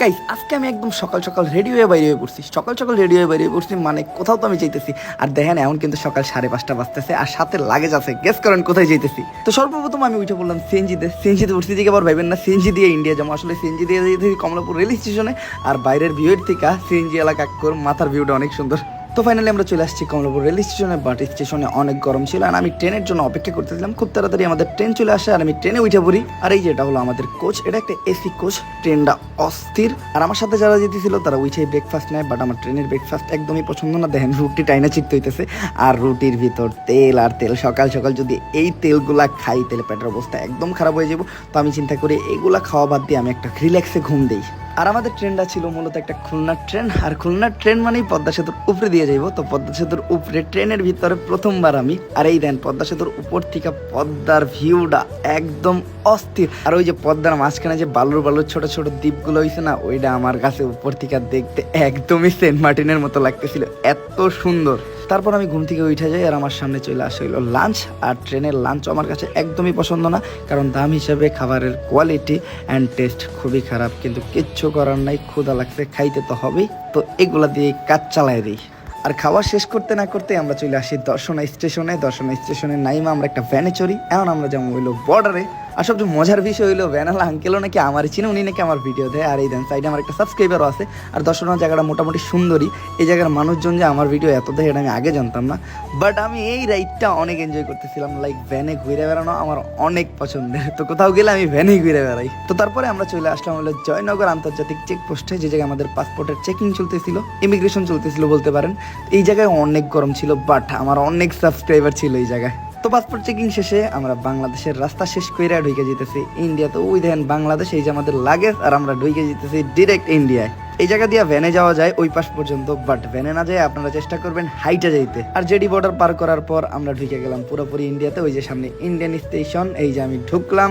Guys আজকে আমি একদম সকাল সকাল রেডি হয়ে বাইরে হয়ে পড়ছি। সকাল সকাল রেডি হয়ে বাইরে হয়ে পড়ছি মানে কোথাও তো আমি যেতেছি আর দেখেন এমন কিন্তু সকাল সাড়ে পাঁচটা বাজতেছে আর সাথে লাগেজ আছে। গেস করেন কোথায় যেতেছি তো সর্বপ্রথম আমি উঠে বললাম সিএনজিতে। সিএনজিতে উঠতে দিকে আবার ভাবেন না, সিএনজি দিয়ে ইন্ডিয়া যাব। আসলে সিএনজি দিয়ে যেতেছি কমলাপুর রেল স্টেশনে। আর বাইরের ভিউয়ের থেকে সিএনজি এলাকা মাথার ভিউটা অনেক সুন্দর। তো ফাইনালি আমরা চলে আসছি কমলাপুর রেল স্টেশনে বাট স্টেশনে অনেক গরম ছিল আর আমি ট্রেনের জন্য অপেক্ষা করতেছিলাম। খুব তাড়াতাড়ি আমাদের ট্রেন চলে আসে আর আমি ট্রেনে উঠে পড়ি। আর এই যেটা হলো আমাদের কোচ এটা একটা এসি কোচ ট্রেনটা অস্থির। আর আমার সাথে যারা যেতেছিল তারা উঠে ব্রেকফাস্ট নেয় বাট আমার ট্রেনের ব্রেকফাস্ট একদমই পছন্দ না। দেখেন রুটি টাইনা চিত্ত হইতেছে। আর রুটির ভিতর তেল আর তেল, সকাল সকাল যদি এই তেলগুলা খাই, তাহলে পেটের অবস্থা একদম খারাপ হয়ে যাব। তো আমি চিন্তা করি, এগুলা খাওয়া বাদ দিয়ে আমি একটা রিল্যাক্সে ঘুম দিই। আর আমাদের ট্রেনটা ছিল মূলত একটা খুলনার ট্রেন, আর খুলনার ট্রেন মানেই পদ্মা সেতুর উপরে দিয়ে যাইবো। তো পদ্মা সেতুর উপরে ট্রেনের ভিতরে প্রথমবার আমি, আর এই দেন পদ্মা সেতুর উপর থেকে পদ্মার ভিউটা একদম অস্থির। আর ওই যে পদ্মার মাঝখানে যে বালুর বালুর ছোট ছোট দ্বীপগুলো হয়েছে না, ওইটা আমার কাছে উপর থেকে দেখতে একদমই সেন্ট মার্টিনের মতো লাগতেছিল। এত সুন্দর। তারপর আমি ঘুম থেকে উঠে যাই আর আমার সামনে চলে আসে হইল লাঞ্চ আর ট্রেনের লাঞ্চ আমার কাছে একদমই পছন্দ না, কারণ দাম হিসাবে খাবারের কোয়ালিটি অ্যান্ড টেস্ট খুবই খারাপ, কিন্তু কিচ্ছু করার নাই ক্ষুদা লাগছে, খাইতে তো হবেই। তো এগুলা দিয়ে কাজ চালাই দিই। আর খাওয়া শেষ করতে না করতে আমরা চলে আসি দর্শনা স্টেশনে দর্শনা স্টেশনে নাইমা আমরা একটা ভ্যানে চড়ি, এখন আমরা যেমন হইল বর্ডারে আর সবচেয়ে মজার বিষয় হইল ভ্যানালা আঙ্কেলও নাকি আমার চিনে, উনি নাকি আমার ভিডিও দেয়। আর এই দেন সাইডে আমার একটা সাবস্ক্রাইবারও আছে। আর দর্শনা জায়গাটা মোটামুটি সুন্দরী এই জায়গার মানুষজন যে আমার ভিডিও এত দেয় এটা আমি আগে জানতাম না। বাট আমি এই রাইডটা অনেক এনজয় করতেছিলাম লাইক ভ্যানে ঘুরে বেড়ানো আমার অনেক পছন্দের। তো কোথাও গেলে আমি ভ্যানেই ঘুরে বেড়াই। তো তারপরে আমরা চলে আসলাম হলো জয়নগর আন্তর্জাতিক চেকপোস্টে যে জায়গায় আমাদের পাসপোর্টের চেকিং চলতেছিল ইমিগ্রেশন চলতেছিল বলতে পারেন। এই জায়গায় অনেক গরম ছিল বাট আমার অনেক সাবস্ক্রাইবার ছিল এই জায়গায়। তো পাসপোর্ট চেকিং শেষে আমরা বাংলাদেশের রাস্তা শেষ করে ঢুকে যেতেছি ইন্ডিয়াতে ওই দেখেন বাংলাদেশ এই যে আমাদের লাগেজ আর আমরা ঢুকে যেতেছি ডিরেক্ট ইন্ডিয়ায় এই জায়গা দিয়ে ভ্যানে যাওয়া যায়, ওই পাশ পর্যন্ত বাট ভ্যানে না যায় আপনারা চেষ্টা করবেন হাইটে যাইতে। আর জেডি বর্ডার পার করার পর আমরা ঢুকে গেলাম পুরোপুরি ইন্ডিয়াতে ওই যে সামনে ইন্ডিয়ান স্টেশন এই যে আমি ঢুকলাম।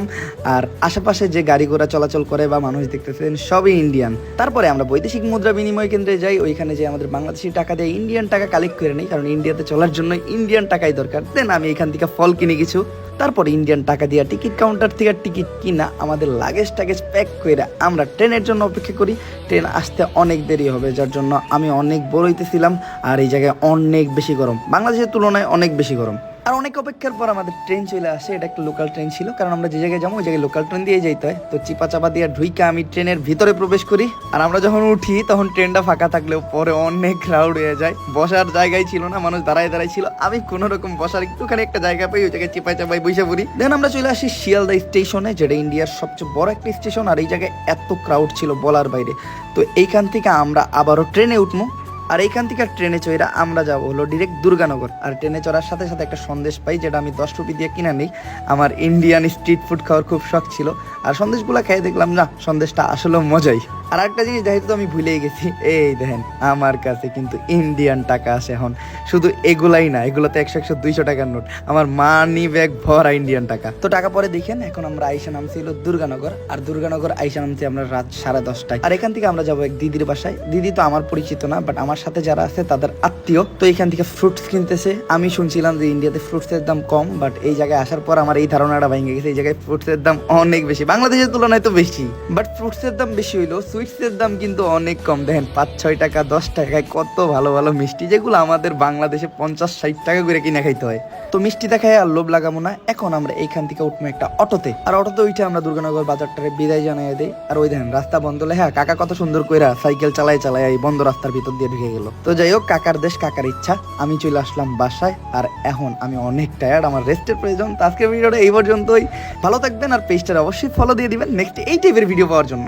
আর আশেপাশে যে গাড়ি ঘোড়া চলাচল করে বা মানুষ দেখতেছেন, সবই ইন্ডিয়ান তারপরে আমরা বৈদেশিক মুদ্রা বিনিময় কেন্দ্রে যাই, ওইখানে যে আমাদের বাংলাদেশি টাকা দিয়ে ইন্ডিয়ান টাকা কালেক্ট করে নিই, কারণ ইন্ডিয়াতে চলার জন্য ইন্ডিয়ান টাকাই দরকার। দেন আমি এখান থেকে ফল কিনে কিছু তারপর ইন্ডিয়ান টাকা দিয়া টিকিট কাউন্টার থেকে টিকিট কিনা, আমাদের লাগেজ টাগেজ প্যাক করে আমরা ট্রেনের জন্য অপেক্ষা করি। ট্রেন আসতে অনেক দেরি হবে, যার জন্য আমি অনেক বড় হইতেছিলাম, আর এই জায়গায় অনেক বেশি গরম। বাংলাদেশের তুলনায় অনেক বেশি গরম। আর অনেক অপেক্ষার পর আমাদের ট্রেন চলে আসে। এটা একটা লোকাল ট্রেন ছিল, কারণ আমরা যে জায়গায় যাব, ওই জায়গায় লোকাল ট্রেন দিয়ে যাইতে হয়। তো চিপা চাপা দিয়ে ঢুইকা আমি ট্রেনের ভিতরে প্রবেশ করি। আর আমরা যখন উঠি, তখন ট্রেনটা ফাঁকা থাকলেও পরে অনেক ক্রাউড হয়ে যায়। বসার জায়গায় ছিল না, মানুষ দাঁড়ায় দাঁড়ায় ছিল। আমি কোনো রকম বসার একটুখানি একটা জায়গা পাই ওই জায়গায় চিপাই চাপাই বসে পড়ি। দেন আমরা চলে আসি শিয়ালদা স্টেশনে যেটা ইন্ডিয়ার সবচেয়ে বড় একটা স্টেশন আর এই জায়গায় এত ক্রাউড ছিল বলার বাইরে। তো এইখান থেকে আমরা আবারও ট্রেনে উঠবো। আর এইখান থেকে ট্রেনে চড়া আমরা যাব হলো ডিরেক্ট দুর্গানগর। আর ট্রেনে চড়ার সাথে সাথে একটা সন্দেশ পাই, যেটা আমি দশ রুপি দিয়ে কিনে নিই। আমার ইন্ডিয়ান স্ট্রিট ফুড খাওয়ার খুব শখ ছিল। আর সন্দেশগুলো খেয়ে দেখলাম, না, সন্দেশটা আসলে মজাই। আর একটা জিনিস, যেহেতু তো আমি ভুলেই গেছি, এই দেখেন, আমার কাছে কিন্তু ইন্ডিয়ান টাকা আছে এখন। শুধু এগুলাই না, এগুলোতে একশো একশো দুইশো টাকার নোট। আমার মানি ব্যাগ ভরা ইন্ডিয়ান টাকা। তো টাকা পরে দেখেন, এখন আমরা আইসা নামছি হলো দুর্গানগর। আর দুর্গানগর আইসা নামছি আমরা রাত সাড়ে দশটায়। আর এখান থেকে আমরা যাব এক দিদির বাসায়। দিদি তো আমার পরিচিত না বাট আমার সাথে যারা আছে, তাদের আত্মীয়। তো এখান থেকে ফ্রুটস কিনতেছে। আমি শুনছিলাম যে ইন্ডিয়াতে ফ্রুটসের দাম কম বাট এই জায়গায় আসার পর আমার এই ধারণাটা ভেঙে গেছে। এই জায়গায় ফ্রুটসের দাম অনেক বেশি। বাংলাদেশের তুলনায় তো বেশি। বাট ফ্রুটসের দাম বেশি হইল সুইটসের দাম কিন্তু অনেক কম। দেখেন, পাঁচ, ছয় টাকা, দশ টাকায় কত ভালো ভালো মিষ্টি, যেগুলো আমাদের বাংলাদেশে পঞ্চাশ, ষাট টাকা করে কিনে খাইতে হয়। তো মিষ্টি দেখায় আর লোভ লাগাবো না। এখন আমরা এইখান থেকে উঠবো একটা অটোতে। আর অটোতে উঠে আমরা দুর্গানগর বাজারটারে বিদায় জানাই দেই। আর ওই দেখেন, রাস্তা বন্ধ। লেখা কাকা কত সুন্দর কইরা সাইকেল চালাই চালাই এই বন্ধ রাস্তার ভিতর দিয়ে ঢুকে গেল। তো যাই হোক, কাকার দেশ, কাকার ইচ্ছা। আমি চলে আসলাম বাসায়। আর এখন আমি অনেক টায়ার্ড আমার রেস্টের প্রয়োজন। আজকের ভিডিওটা এই পর্যন্তই। ভালো থাকবেন আর পেজটার অবশ্যই ফলো দিয়ে দিবেন নেক্সট এই টাইপের ভিডিও পাওয়ার জন্য।